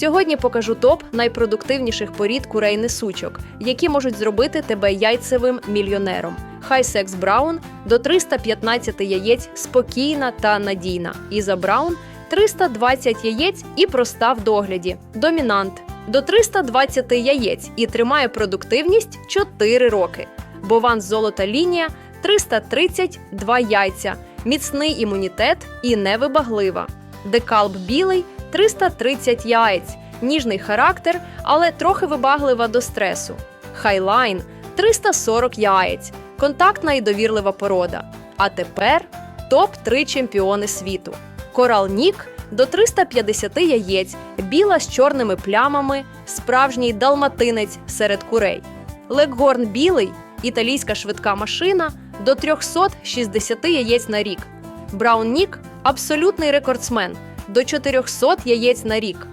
Сьогодні покажу топ найпродуктивніших порід курей несучок, які можуть зробити тебе яйцевим мільйонером. Хай секс Браун до 315 яєць спокійна та надійна. Іза Браун 320 яєць і проста в догляді. Домінант до 320 яєць і тримає продуктивність 4 роки. Бован золота лінія 332 яйця, міцний імунітет і невибаглива. Декалб білий 330 яєць, ніжний характер, але трохи вибаглива до стресу. Хайлайн 340 яєць, контактна і довірлива порода. А тепер топ-3 чемпіони світу. Корал Нік до 350 яєць, біла з чорними плямами, справжній далматинець серед курей. Лекгорн білий, італійська швидка машина до 360 яєць на рік. Браун Нік абсолютний рекордсмен до 400 яєць на рік.